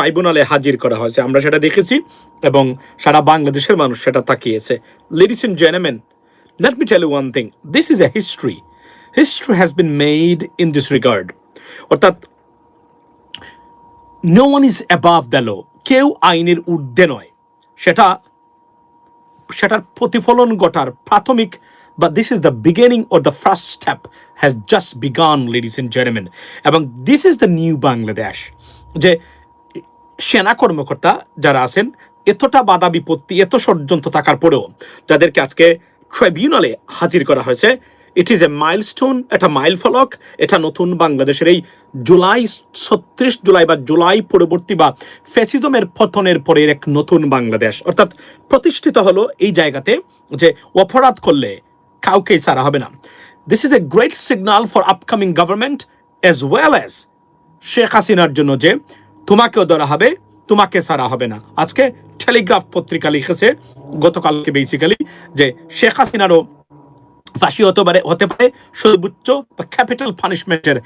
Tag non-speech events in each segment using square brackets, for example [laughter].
ট্রাইব্যুনালে হাজির করা হয়েছে। আমরা সেটা দেখেছি এবং সারা বাংলাদেশের মানুষ সেটা তাকিয়েছে। Ladies and gentleman let me tell you one thing this is a history history has been made in this regard অর্থাৎ no one is above the law কেউ আইনের ঊর্ধ্বে নয়। সেটা, সেটার প্রতিফলন ঘটার প্রাথমিক বা this is the beginning or the first step has just began ladies and gentleman এবং this is the new Bangladesh যে সেনা কর্মকর্তা যারা আছেন, এতটা বাধা বিপত্তি, এত ষড়যন্ত্র থাকার পরেও যাদেরকে আজকে ট্রাইব্যুনালে হাজির করা হয়েছে ইট ইজ এ মাইলস্টোন এটা মাইল ফলক, এটা নতুন বাংলাদেশের এই জুলাই ছত্রিশ জুলাই বা জুলাই পরবর্তী বা ফ্যাসিজমের পতনের পরের এক নতুন বাংলাদেশ। অর্থাৎ প্রতিষ্ঠিত হলো এই জায়গাতে যে অপরাধ করলে কাউকেই ছাড়া হবে না। This is a great signal for upcoming government as well as Sheikh হাসিনার জন্য যে তোমাকেও ধরা হবে তোমাকে ছাড়া হবে না। আজকে টেলিগ্রাফ পত্রিকা লিখেছে গতকালকে বেসিক্যালি যে শেখ হাসিনারও ফাঁসি হতে পারে হতে পারে সর্বোচ্চ ক্যাপিটাল পানিশমেন্টের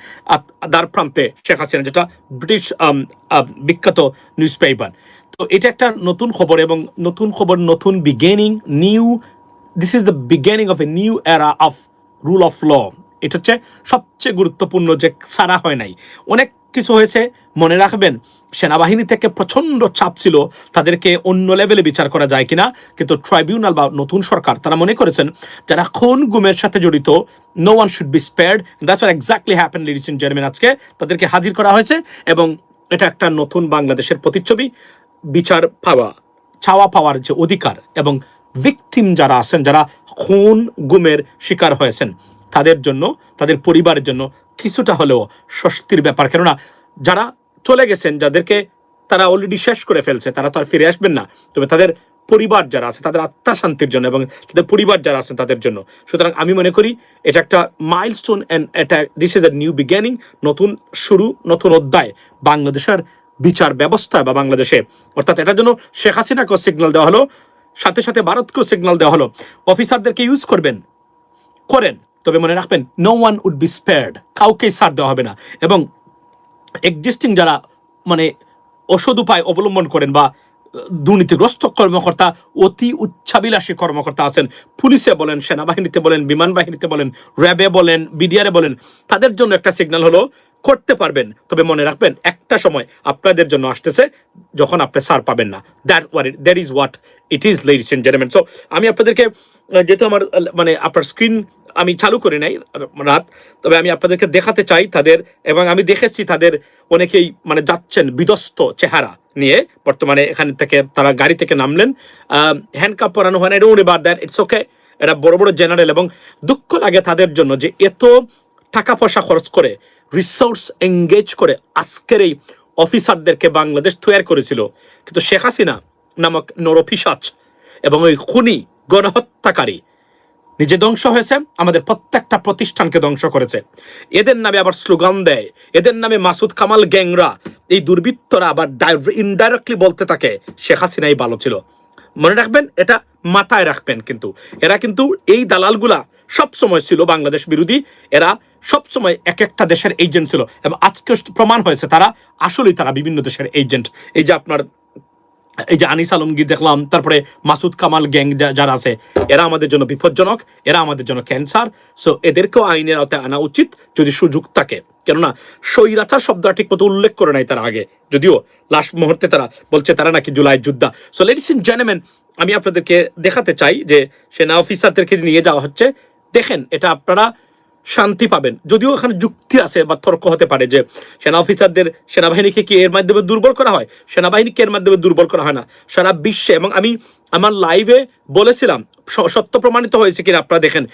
দ্বার প্রান্তে শেখ হাসিনা যেটা ব্রিটিশ আম, আম, বিখ্যাত নিউজ পেপার তো এটা একটা নতুন খবর এবং নতুন খবর নতুন beginning new this is the beginning of a new era of rule of law এটা হচ্ছে সবচেয়ে গুরুত্বপূর্ণ যে সারা হয় নাই। অনেক কিছু হয়েছে, মনে রাখবেন, সেনাবাহিনী থেকে প্রচণ্ড চাপ ছিল, তাদেরকে অন্য লেভেলে বিচার করা যায় কিনা, কিন্তু ট্রাইব্যুনাল বা নতুন সরকার, তারা মনে করেছেন, যারা খুন গুমের সাথে জড়িত no one should be spared that's what exactly happen ladies in German আজকে তাদেরকে হাজির করা হয়েছে, এবং এটা একটা নতুন বাংলাদেশের প্রতিচ্ছবি, বিচার পাওয়া, চাওয়া পাওয়ার যে অধিকার, এবং ভিকটিম যারা আছেন, যারা খুন, গুমের শিকার হয়েছেন, তাদের জন্য, তাদের পরিবারের জন্য কিছুটা হলেও স্বস্তির ব্যাপার। কেননা যারা চলে গেছেন, যাদেরকে তারা অলরেডি শেষ করে ফেলছে, তারা তো আর ফিরে আসবেন না। তবে তাদের পরিবার যারা আছে, তাদের আত্মার শান্তির জন্য এবং তাদের পরিবার যারা আছেন, তাদের জন্য। সুতরাং আমি মনে করি এটা একটা মাইলস্টোন অ্যান্ড এটা this is a new beginning নতুন শুরু, নতুন অধ্যায়। বাংলাদেশের বিচার ব্যবস্থা বা বাংলাদেশে। অর্থাৎ এটার জন্য শেখ হাসিনাকেও সিগন্যাল দেওয়া হলো, সাথে সাথে ভারতকেও সিগন্যাল দেওয়া হলো। অফিসারদেরকে ইউজ করবেন, করেন। তবে মনে রাখবেন no one would be spared কাউকেই ছাড় দেওয়া হবে না। এবং এক্সিস্টিং যারা মানে অসদ উপায় অবলম্বন করেন বা, দুর্নীতিগ্রস্ত কর্মকর্তা, অতি উচ্চাবিলাসী কর্মকর্তা আছেন, পুলিশে বলেন, সেনাবাহিনীতে বলেন বিমান বাহিনীতে বলেন, র্যাবে বলেন বিডিআরে বলেন, তাদের জন্য একটা সিগন্যাল হলো, করতে পারবেন। তবে মনে রাখবেন, একটা সময় আপনাদের জন্য আসতেছে, যখন আপনি সার পাবেন না। That war that is what it is ladies and gentleman so আমি আপনাদেরকে যেহেতু আমার মানে আপনার স্ক্রিন আমি চালু করি নাই রাত, তবে আমি আপনাদেরকে দেখাতে চাই তাদের এবং আমি দেখেছি তাদের অনেকেই মানে যাচ্ছেন বিধ্বস্ত চেহারা নিয়ে। বর্তমানে এখান থেকে তারা গাড়ি থেকে নামলেন। হ্যান্ডকাপ পরানো হয় না এটা উনি দেন ইটস ওকে এটা বড় বড় জেনারেল এবং দুঃখ লাগে তাদের জন্য যে এত টাকা পয়সা খরচ করে রিসোর্স এঙ্গেজ করে আজকের এই অফিসারদেরকে বাংলাদেশ তৈরি করেছিল। কিন্তু শেখ হাসিনা নামক নরপিসাচ এবং ওই খুনি গণহত্যাকারী নিজে ধ্বংস হয়েছে, আমাদের প্রত্যেকটা প্রতিষ্ঠানকে ধ্বংস করেছে। এদের নামে আবার স্লোগান দেয়, এদের নামে মাসুদ কামাল গ্যাংরা। এই দুর্বৃত্তরা আবার ইনডাইরেক্টলি বলতে থাকে, শেখ হাসিনাই ভালো ছিল। মনে রাখবেন, এটা মাথায় রাখবেন কিন্তু। এরা কিন্তু এই দালালগুলা সব সময় ছিল বাংলাদেশ বিরোধী, এরা সব সময় এক একটা দেশের এজেন্ট ছিল। এবং আজকে প্রমাণ হয়েছে, তারা আসলেই তারা বিভিন্ন দেশের এজেন্ট এই যে আপনার এই যে আনিস আলমগীর দেখলাম, তারপরে মাসুদ কামাল গ্যাং যারা আছে, এরা আমাদের জন্য বিপজ্জনক, এরা আমাদের জন্য ক্যান্সার সো এদেরকেও আইনের আওতায় আনা উচিত যদি সুযোগ থাকে। কেননা, স্বৈরাচার শব্দটা ঠিক মতো উল্লেখ করে নাই তারা আগে। যদিও লাস্ট মুহূর্তে তারা বলছে তারা নাকি জুলাই যোদ্ধা। সো লেডিস ইন জেন্টলম্যান আমি আপনাদেরকে দেখাতে চাই যে সেনা অফিসারদেরকে নিয়ে যাওয়া হচ্ছে। দেখেন, এটা আপনারা শান্তি পাবেন। যদিও এখানে যুক্তি আছে বা তর্ক হতে পারে যে সেনা অফিসারদের সেনাবাহিনীকে কি এর মাধ্যমে দুর্বল করা হয়? সেনাবাহিনীকে এর মাধ্যমে দুর্বল করা হয় না। সারা বিশ্বে, এবং আমি আমার লাইভে বলেছিলাম সত্য প্রমাণিত হয়েছে কিনা আপনারা দেখেন।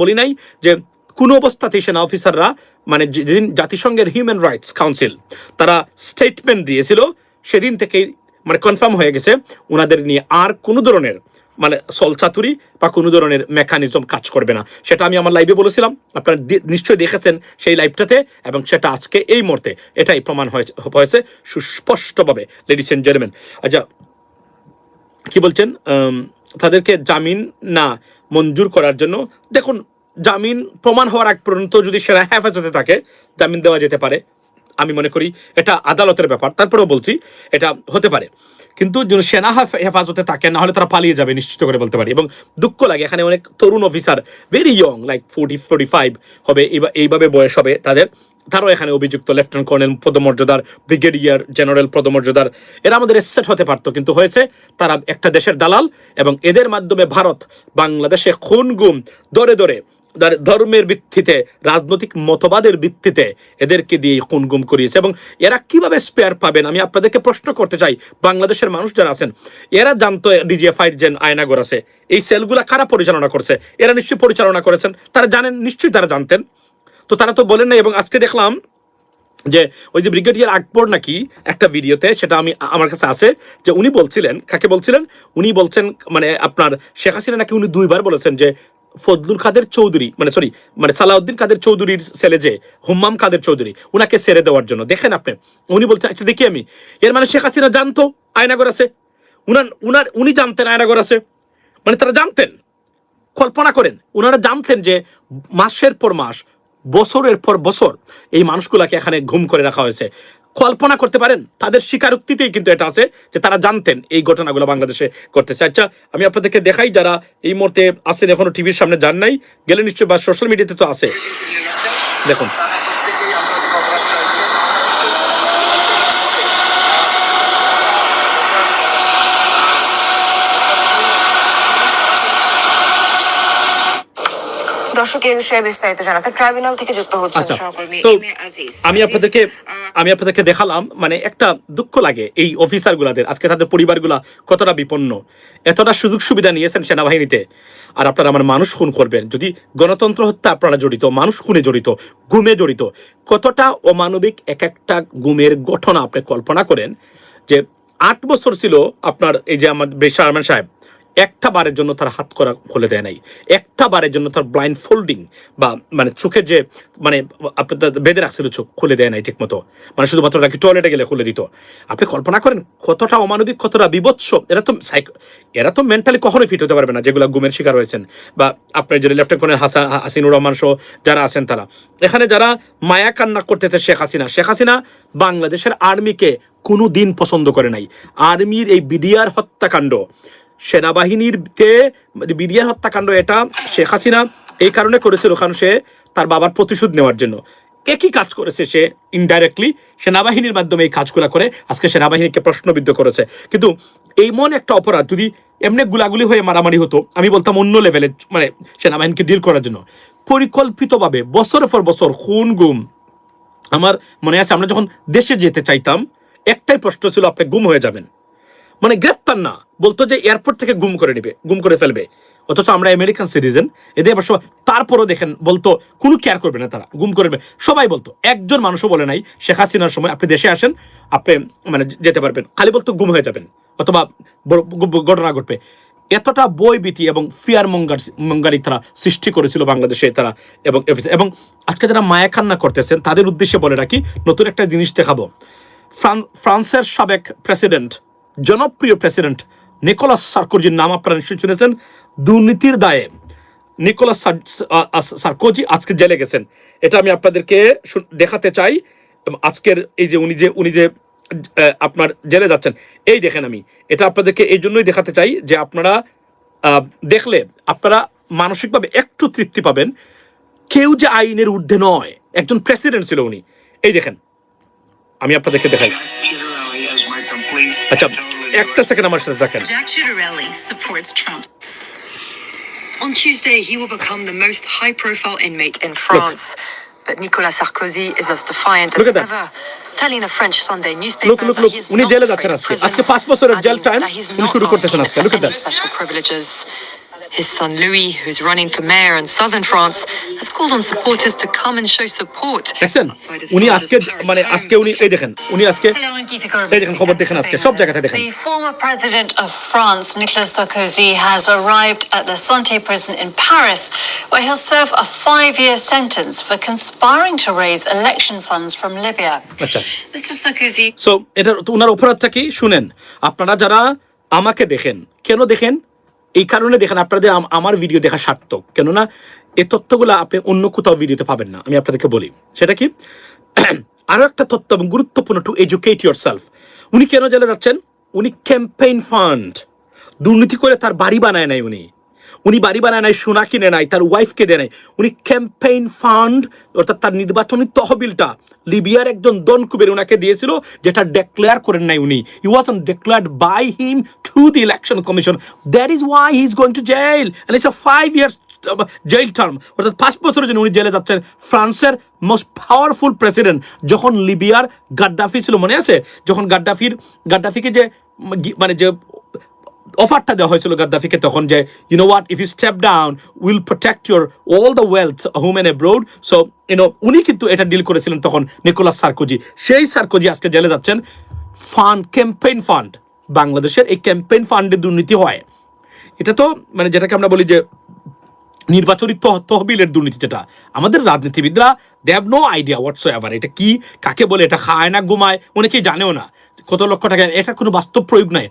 বলি নাই যে কোনো অবস্থাতেই সেনা অফিসাররা মানে যেদিন জাতিসংঘের হিউম্যান রাইটস কাউন্সিল তারা স্টেটমেন্ট দিয়েছিল, সেদিন থেকেই মানে কনফার্ম হয়ে গেছে ওনাদের নিয়ে আর কোনো ধরনের মানে সলচাতুরি বা কোনো ধরনের মেকানিজম কাজ করবে না। সেটা আমি আমার লাইভে বলেছিলাম। আপনারা নিশ্চয়ই দেখেছেন সেই লাইভটাতে এবং সেটা আজকে এই মুহূর্তে এটাই প্রমাণ হয়েছে সুস্পষ্টভাবে। লেডিস এন্ড জেন্টলম্যান আচ্ছা কি বলছেন? তাদেরকে জামিন না মঞ্জুর করার জন্য দেখুন, জামিন প্রমাণ হওয়ার আগ পর্যন্ত যদি সেরা হেফাজতে থাকে, জামিন দেওয়া যেতে পারে। আমি মনে করি এটা আদালতের ব্যাপার। তারপরেও বলছি, এটা হতে পারে। কিন্তু যদি সেনা হেফাজতে থাকে না হলে তারা পালিয়ে যাবে, নিশ্চিত করে বলতে পারি। এবং দুঃখ লাগে, এখানে অনেক তরুণ officer very young like forty forty five হবে এইভাবে বয়স হবে তাদের। তারাও এখানে অভিযুক্ত লেফটেন্যান্ট কর্নেল পদমর্যাদার ব্রিগেডিয়ার জেনারেল পদমর্যাদার। এরা আমাদের এসেট হতে পারতো, কিন্তু হয়েছে তারা একটা দেশের দালাল এবং এদের মাধ্যমে ভারত বাংলাদেশে খুন গুম দরে দার- ধর্মের ভিত্তিতে, রাজনৈতিক মতবাদের ভিত্তিতে এদেরকে দিয়ে খুন গুম করিয়েছে। এবং এরা কীভাবে স্পেয়ার পাবেন? আমি আপনাদেরকে প্রশ্ন করতে চাই। বাংলাদেশের মানুষ যারা আছেন, এরা জানতো ডিজিএফআই যে আয়নাগর আছে। এই সেলগুলা কারা পরিচালনা করছে? এরা নিশ্চয়ই পরিচালনা করেছেন। তারা জানেন, নিশ্চয়ই তারা জানতেন। তো তারা তো বলেন না এবং আজকে দেখলাম যে ওই যে ব্রিগেডিয়ার আকবর নাকি একটা ভিডিওতে, সেটা আমি আমার কাছে আছে, যে উনি বলছিলেন, কাকে বলছিলেন? উনি বলছেন মানে আপনার শেখ হাসিনা নাকি উনি দুইবার বলেছেন যে ফজলুল কাদের চৌধুরী মানে সরি মানে সালাউদ্দিন কাদের চৌধুরীর ছেলে যে, হুম্মাম কাদের চৌধুরী, উনাকে ছেড়ে দেওয়ার জন্য। দেখেন আপনি, উনি বলছেন আচ্ছা দেখি আমি, এর মানে শেখ হাসিনা জানতো আয়নাগর আছে? উনার উনার, উনি জানতেন আয়নাগর আছে? মানে তারা জানতেন, কল্পনা করেন ওনারা জানতেন যে মাসের পর মাস, বছরের পর বছর এই মানুষগুলাকে এখানে ঘুম করে রাখা হয়েছে। কল্পনা করতে পারেন, তাদের স্বীকারোক্তিতেই কিন্তু এটা আছে যে তারা জানতেন এই ঘটনাগুলো বাংলাদেশে করতেছে আচ্ছা আমি আপনাদেরকে দেখাই যারা এই মুহূর্তে আসেন এখনও টিভির সামনে যান নাই, গেলে নিশ্চয়ই বা সোশ্যাল মিডিয়াতে তো আছে। দেখুন। দর্শক এই বিষয়ে বিস্তারিত জানাতে ট্রাইব্যুনাল থেকে যুক্ত হচ্ছেন আচ্ছা সহকর্মী এম এ আজিজ। আমি আপনাদেরকে আমি আপনাদেরকে দেখালাম মানে একটা দুঃখ লাগে এই অফিসার গুলাদের আজকে তাদের পরিবারগুলা কতটা বিপন্ন এতটা সুযোগ সুবিধা নিয়েছেন সেনাবাহিনীতে। আর আপনারা আমার মানুষ খুন করবেন। যদি গণতন্ত্র হত্যা আপনারা জড়িত মানুষ খুনে জড়িত গুমে জড়িত কতটা অমানবিক এক একটা গুমের ঘটনা আপনি কল্পনা করেন যে আট বছর ছিল আপনার এই যে আমার বেশারমান সাহেব একটা বারের জন্য তার হাত করা খুলে দেয় নাই। একটা বারের জন্য তার ব্লাইন্ড ফোল্ডিং বা মানে চোখের যে মানে আপনার বেঁধে রাখছিল চোখ খুলে দেয় নাই ঠিক মতো মানে শুধুমাত্র নাকি টয়লেটে গেলে খুলে দিত। আপনি কল্পনা করেন কতটা অমানবিক, কতটা বিভৎস। এরা তো সাইক- এরা তো মেন্টালি কখনোই ফিট হতে পারবে না, যেগুলো গুমের শিকার হয়েছেন। বা আপনার যে লেফটেন্ট কর্নেল হাসান হাসিনুর রহমান সহ যারা আছেন তারা। এখানে যারা মায়া কান্না করতেছে শেখ হাসিনা শেখ হাসিনা বাংলাদেশের আর্মিকে কোনো দিন পছন্দ করে নাই। আর্মির এই বিডিআর হত্যাকাণ্ড সেনাবাহিনীর তে বিডিআর হত্যাকাণ্ড এটা শেখ হাসিনা এই কারণে করেছিল, কারণ সে তার বাবার প্রতিশোধ নেওয়ার জন্য। একই কাজ করেছে সে ইনডাইরেক্টলি সেনাবাহিনীর মাধ্যমে এই কাজগুলো করে আজকে সেনাবাহিনীকে প্রশ্নবিদ্ধ করেছে। কিন্তু এই মন একটা অপরাধ, যদি এমনি গুলাগুলি হয়ে মারামারি হতো, আমি বলতাম অন্য লেভেলে মানে সেনাবাহিনীকে ডিল করার জন্য। পরিকল্পিতভাবে বছরের পর বছর খুন, গুম, আমার মনে আছে, আমরা যখন দেশে যেতে চাইতাম, একটাই প্রশ্ন ছিল, আপনি গুম হয়ে যাবেন। মানে গ্রেপ্তার না। বলতো যে এয়ারপোর্ট থেকে গুম করে নেবে, গুম করে ফেলবে। অথচ আমরা আমেরিকান সিটিজেন এদের আবার সবাই তারপরও দেখেন, বলতো কোনো কেয়ার করবে না তারা, গুম করবে সবাই বলতো, একজন মানুষও বলে নাই, শেখ হাসিনার সময় আপনি দেশে আসেন, আপনি মানে যেতে পারবেন। খালি বলতো গুম হয়ে যাবেন, অথবা ঘটনা ঘটবে। এতটা বই ভীতি এবং ফিয়ার মঙ্গার মঙ্গারি তারা সৃষ্টি করেছিল বাংলাদেশে তারা এবং এবং আজকে যারা মায়া কান্না করতেছেন, তাদের উদ্দেশ্যে বলে রাখি, নতুন একটা জিনিস দেখাবো। ফ্রান- ফ্রান্সের সাবেক প্রেসিডেন্ট জনপ্রিয় প্রেসিডেন্ট নিকোলাস সার্কোজির নাম আপনারা নিশ্চয়ই শুনেছেন। দুর্নীতির দায়ে নিকোলাস সার্কোজি আজকে জেলে গেছেন। এটা আমি আপনাদেরকে দেখাতে চাই। আজকের এই যে উনি যে উনি যে আপনার জেলে যাচ্ছেন এই দেখেন আমি। এটা আপনাদেরকে এই জন্যই দেখাতে চাই যে আপনারা দেখলে আপনারা মানসিকভাবে একটু তৃপ্তি পাবেন। কেউ যে আইনের ঊর্ধ্বে নয় একজন প্রেসিডেন্ট ছিল উনি। এই দেখেন আমি আপনাদেরকে দেখাই। আচ্ছা একটা সেকেন্ড আমার সাথে দেখেন Jack Ciattarelli supports Trump. On Tuesday, he will become the most high profile inmate in France. But Nicolas Sarkozy is as defiant Look as at that. ever. Telling a French Sunday newspaper Look, look, that look. he is উনি not জেলে afraid যাচ্ছেন of আজকে। prison, আজকে পাঁচ বছরের adding jail time that he's উনি not শুরু করতেছেন asking আজকে। for Look at any that. special privileges. His son Louis, who's running for mayor in southern France, has called on supporters to come and show support. দেখছেন outside his উনি father's আজকে Paris মানে home. আজকে উনি এই দেখেন উনি আজকে Hello, I'm Geeta Gurvey. এই দেখেন খবর দেখেন আজকে সব জায়গাতে দেখেন The former president of France, Nicolas Sarkozy, has arrived at La Santé prison in Paris, where he'll serve a five-year sentence for conspiring to raise election funds from Libya. আচ্ছা Mr. Sarkozy so এটা ওনার অপরাধটা কি শুনেন আপনারা যারা আমাকে দেখেন কেন দেখেন এই কারণে দেখেন আপনাদের আমার ভিডিও দেখা সার্থক। কেননা এই তথ্যগুলো আপনি অন্য কোথাও ভিডিওতে পাবেন না। আমি আপনাদেরকে বলি, সেটা কি? [clears throat] আরও একটা তথ্য এবং গুরুত্বপূর্ণ টু এডুকেট ইউর সেলফ উনি কেন জেলে যাচ্ছেন? উনি ক্যাম্পেইন ফান্ড দুর্নীতি করে তার বাড়ি বানায় নাই উনি। উনি বাড়ি বানায় নাই, সোনা কিনে নাই, তার ওয়াইফকে দেয় নাই। উনি ক্যাম্পেইন ফান্ড অর্থাৎ তার নির্বাচনী তহবিলটা লিবিয়ার একজন দন কুবের ওনাকে দিয়েছিল, যেটা ডেক্লেয়ার করেন নাই উনি। He was on declared by him to the election commission that is why he is going to jail and it's a five years jail term অর্থাৎ পাঁচ বছরের জন্য উনি জেলে যাচ্ছেন। ফ্রান্সের মোস্ট পাওয়ারফুল প্রেসিডেন্ট যখন লিবিয়ার গাদ্দাফি ছিল, মনে আছে? যখন গাদ্দাফির গাদ্দাফিকে যে মানে যে অফারটা দেওয়া হয়েছিল গাদ্দাফিকে তখন যে you know what if you step down will protect your all the wealth home and abroad so you know উনি কিন্তু এটা ডিল করেছিলেন তখন নিকোলাস সার্কোজি। সেই সার্কোজি আজকে জেলে যাচ্ছেন। Fund, campaign fund. বাংলাদেশের এই ক্যাম্পেইন ফান্ডে দুর্নীতি হয়। এটা তো মানে যেটাকে আমরা বলি যে, নির্বাচনী তহবিলের দুর্নীতি যেটা। আমাদের রাজনীতিবিদরা they have no idea whatsoever এটা কি, কাকে বলে, এটা খায় না, ঘুমায়, অনেকেই জানেও না। কত লক্ষ টাকা? এটা কোনো বাস্তব প্রয়োগ নাই।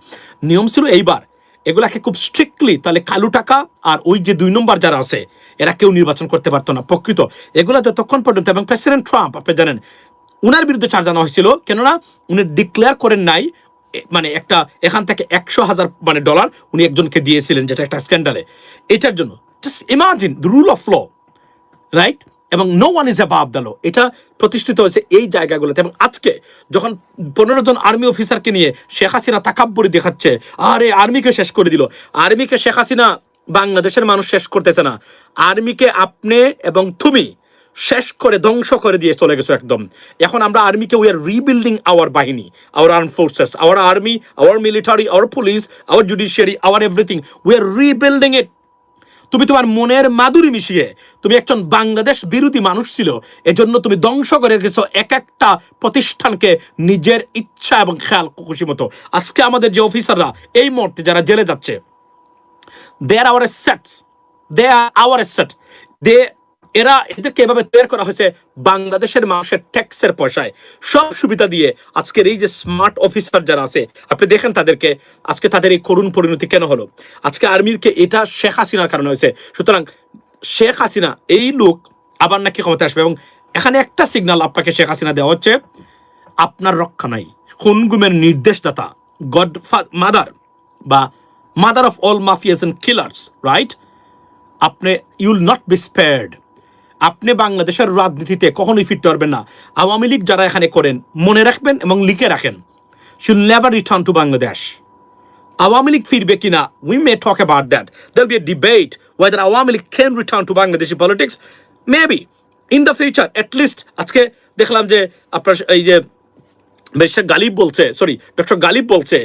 নিয়ম ছিল এইবার, এগুলাকে খুব স্ট্রিক্টলি তাহলে কালো টাকা আর ওই যে দুই নম্বর যারা আছে, এরা কেউ নির্বাচন করতে পারতো না। প্রকৃত, এগুলা যতক্ষণ পর্যন্ত, এবং প্রেসিডেন্ট ট্রাম্প, আপনি জানেন, উনার বিরুদ্ধে চার্জ আনা হয়েছিল, কেননা উনি ডিক্লেয়ার করেন নাই মানে একটা, এখান থেকে একশো হাজার মানে ডলার উনি একজনকে দিয়েছিলেন, যেটা একটা স্ক্যান্ডালে এটার জন্য just imagine rule of law right এবং no one is above the law এটা প্রতিষ্ঠিত হয়েছে এই জায়গাগুলোতে। এবং আজকে যখন পনেরো জন আর্মি অফিসারকে নিয়ে শেখ হাসিনা তাকাব্বরি দেখাচ্ছে, আরে আর্মিকে শেষ করে দিল। আর্মিকে শেখ হাসিনা বাংলাদেশের মানুষ শেষ করতেছে না। আর্মিকে আপনি এবং তুমি শেষ করে ধ্বংস করে দিয়ে চলে গেছো একদম। এখন আমরা আর্মিকে উই আর রিবিল্ডিং আওয়ার বাহিনী our armed forces our army our military our police our judiciary our everything we are rebuilding it তুমি তোমার মনের মাধুরী মিশিয়ে তুমি একজন বাংলাদেশ বিরোধী মানুষ ছিল, এজন্য তুমি ধ্বংস করে রেখেছো এক একটা প্রতিষ্ঠানকে নিজের ইচ্ছা এবং খেয়াল খুশি মতো। আজকে আমাদের যে অফিসাররা, এই মুহূর্তে যারা জেলে যাচ্ছে they are our assets they are our asset they এরা এদেরকে এভাবে তৈরি করা হয়েছে বাংলাদেশের মানুষের ট্যাক্সের পয়সায়। সব সুবিধা দিয়ে আজকের এই যে স্মার্ট অফিসার যারা আছে, আপনি দেখেন তাদেরকে, আজকে তাদের এই করুণ পরিণতি কেন হলো? আজকে আর্মিরকে এটা শেখ হাসিনার কারণে হয়েছে। সুতরাং শেখ হাসিনা, এই লোক আবার নাকি ক্ষমতা আসবে এবং এখানে একটা সিগন্যাল আপনাকে শেখ হাসিনা দেওয়া হচ্ছে, আপনার রক্ষা নাই। খুন গুমের নির্দেশদাতা গড মাদার বা mother of all mafias and killers right আপনি ইউল নট বি স্পেয়ার্ড আপনি বাংলাদেশের রাজনীতিতে কখনোই ফিরতে পারবেন না। আওয়ামী লীগ যারা এখানে করেন, মনে রাখবেন এবং লিখে রাখেন she'll never return to Bangladesh Awami League ফিরবে কিনা we may talk about that there'll be a debate whether Awami League can return to Bangladeshi politics maybe in the future at least আজকে দেখলাম যে আপনার এই যে ব্যারিস্টার গালিব বলছে sorry doctor Ghalib বলছে,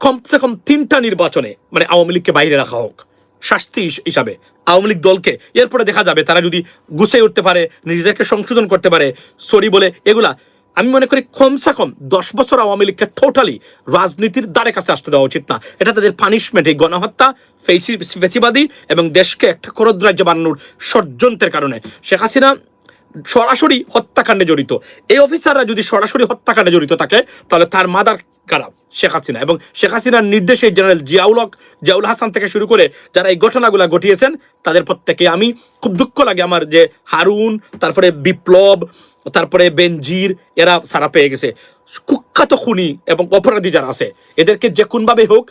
কমসে কম তিনটা নির্বাচনে মানে আওয়ামী লীগকে বাইরে রাখা হোক, শাস্তি হিসাবে। আওয়ামী লীগ দলকে। এরপরে দেখা যাবে তারা যদি গুছিয়ে উঠতে পারে, নিজেদেরকে সংশোধন করতে পারে। সরি বলে এগুলা। আমি মনে করি কমসে কম দশ বছর আওয়ামী লীগকে টোটালি রাজনীতির দ্বারে কাছে আসতে দেওয়া উচিত না। এটা তাদের পানিশমেন্ট এই গণহত্যা, ফেসি ফেসিবাদী এবং দেশকে একটা করদ্রাজ্য বানানোর ষড়যন্ত্রের কারণে। শেখ হাসিনা সরাসরি হত্যাকাণ্ডে জড়িত। এই অফিসাররা যদি সরাসরি হত্যাকাণ্ডে জড়িত থাকে, তাহলে তার মাদার কারা? শেখ হাসিনা। এবং শেখ হাসিনার নির্দেশে জেনারেল জিয়াউল হক জিয়াউল হাসান থেকে শুরু করে যারা এই ঘটনাগুলো ঘটিয়েছেন, তাদের প্রত্যেকে আমি খুব দুঃখ লাগে আমার যে হারুন, তারপরে বিপ্লব, তারপরে বেনজির, এরা সারা পেয়ে গেছে। কুখ্যাত খুনি এবং অপরাধী যারা আছে, এদেরকে যে কোনভাবে হোক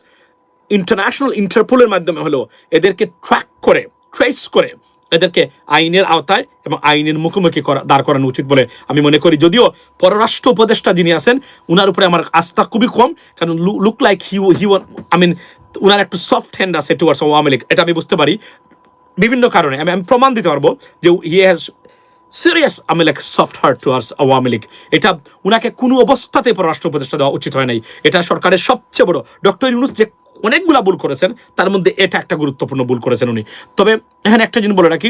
ইন্টারন্যাশনাল ইন্টারপোলের মাধ্যমে হলো এদেরকে ট্র্যাক করে ট্রেস করে এদেরকে আইনের আওতায় এবং আইনের মুখোমুখি করা দাঁড় করানো উচিত বলে আমি মনে করি। যদিও পররাষ্ট্র উপদেষ্টা যিনি আছেন, উনার উপরে আমার আস্থা খুবই কম, কারণ look like he he I mean উনার একটু সফট হ্যান্ড আছে টুয়ার্ডস আওয়ামী লীগ এটা আমি বুঝতে পারি। বিভিন্ন কারণে আমি আমি প্রমাণ দিতে পারব যে হি হ্যাজ সিরিয়াস আমি like soft heart towards Awami League এটা উনাকে কোনো অবস্থাতেই পররাষ্ট্র উপদেষ্টা দেওয়া উচিত হয় নাই। এটা সরকারের সবচেয়ে বড়। ডক্টর ইউনুস যে অনেকগুলা ভুল করেছেন, তার মধ্যে এটা একটা গুরুত্বপূর্ণ ভুল করেছেন উনি। তবে এখানে একটা জিনিস বলে রাখি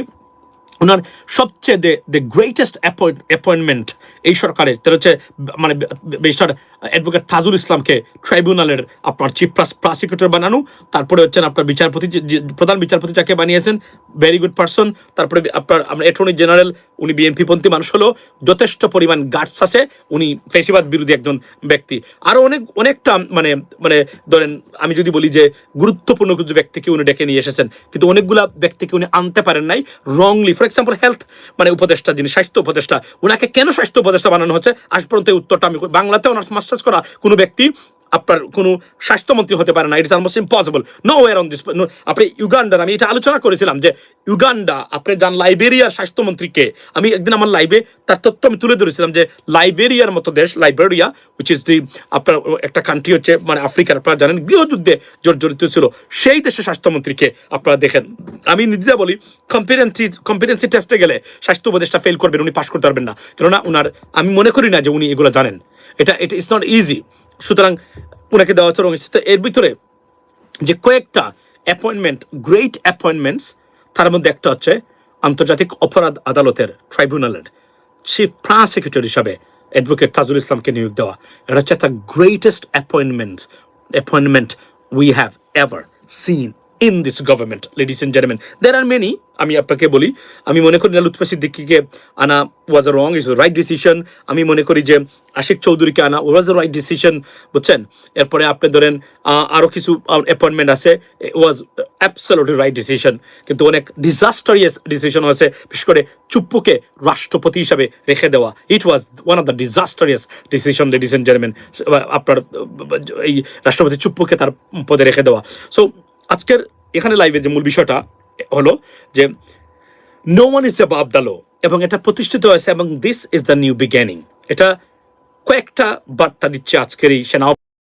ওনার সবচেয়ে the the greatest appoint appointment এই সরকারের সেটা হচ্ছে মানে বেস্টার অ্যাডভোকেট তাজুল ইসলামকে ট্রাইব্যুনালের আপনার চিফ প্রসিকিউটর বানানো, তারপরে হচ্ছেন আপনার বিচারপতি প্রধান বিচারপতি যাকে বানিয়েছেন ভেরি গুড পারসন তারপরে আপনার আপনার অ্যাটর্নি জেনারেল উনি বিএনপি পন্থী মানুষ হলো, যথেষ্ট পরিমাণ গার্ডস আছে, উনি ফেসিবাদ বিরোধী একজন ব্যক্তি। আরও অনেক, অনেকটা মানে মানে ধরেন, আমি যদি বলি যে, গুরুত্বপূর্ণ কিছু ব্যক্তিকে উনি ডেকে নিয়ে এসেছেন, কিন্তু অনেকগুলা ব্যক্তিকে উনি আনতে পারেন নাই রংলি ফর এক্সাম্পল হেলথ মানে উপদেষ্টা যিনি, স্বাস্থ্য উপদেষ্টা ওনাকে কেন স্বাস্থ্য উপদেষ্টা বানানো হচ্ছে আজ পর্যন্ত উত্তরটা আমি বাংলাতে অনার্স মাস্টার্স করা কোনো ব্যক্তি আপনার কোনো স্বাস্থ্যমন্ত্রী হতে পারে না it's almost impossible no war on this আপনি ইউগান্ডার, আমি এটা আলোচনা করেছিলাম যে ইউগান্ডা, আপনি যান লাইবেরিয়ার স্বাস্থ্যমন্ত্রীকে, আমি একদিন আমার লাইভে তার তথ্য আমি তুলে ধরেছিলাম যে লাইবেরিয়ার মতো দেশ, লাইবেরিয়া উইচ ইজ দি আপনার একটা কান্ট্রি হচ্ছে মানে আফ্রিকার, আপনারা জানেন গৃহযুদ্ধে জর্জরিত ছিল, সেই দেশের স্বাস্থ্যমন্ত্রীকে আপনারা দেখেন। আমি নির্দ্বিধা বলি কম্পিটেন্সি কম্পিটেন্সি টেস্টে গেলে স্বাস্থ্য উপদেষ্টা ফেল করবেন, উনি পাশ করতে পারবেন না। কেননা উনার, আমি মনে করি না যে উনি এগুলো জানেন। এটা এটা ইটস নট ইজি সুতরাং ওনাকে দেওয়া হচ্ছে রং তো এর ভিতরে যে কয়েকটা অ্যাপয়েন্টমেন্ট গ্রেট অ্যাপয়েন্টমেন্টস তার মধ্যে একটা হচ্ছে আন্তর্জাতিক অপরাধ আদালতের ট্রাইব্যুনালের চিফ প্রসিকিউটর হিসাবে অ্যাডভোকেট তাজুল ইসলামকে নিয়োগ দেওয়া। এটা হচ্ছে একটা greatest appointment appointment we have ever seen in this government ladies and gentleman there are many আমি আপনাকে বলি আমি মনে করি না লুৎফা সিদ্দিকিকে আনা was a wrong is right decision আমি মনে করি যে আশিক চৌধুরীকে আনা ওয়াজ আ রাইট ডিসিশন বুঝছেন? এরপরে আপনি ধরেন আহ, আরও কিছু অ্যাপয়েন্টমেন্ট আছে ওয়াজ অ্যাবসলুটলি রাইট ডিসিশন কিন্তু অনেক ডিজাস্টারিয়াস ডিসিশন আছে বিশেষ করে চুপ্পুকে রাষ্ট্রপতি হিসাবে রেখে দেওয়া। It was one of the disastrous decision ladies and gentleman আপনার এই রাষ্ট্রপতি চুপ্পুকে তার পদে রেখে দেওয়া। সো আজকের এখানে লাইভের যে মূল বিষয়টা হলো যে no one is above the law এবং এটা প্রতিষ্ঠিত হয়েছে এবং this is the new beginning এটা কয়েকটা বার্তা দিচ্ছে আজকের এই সেনা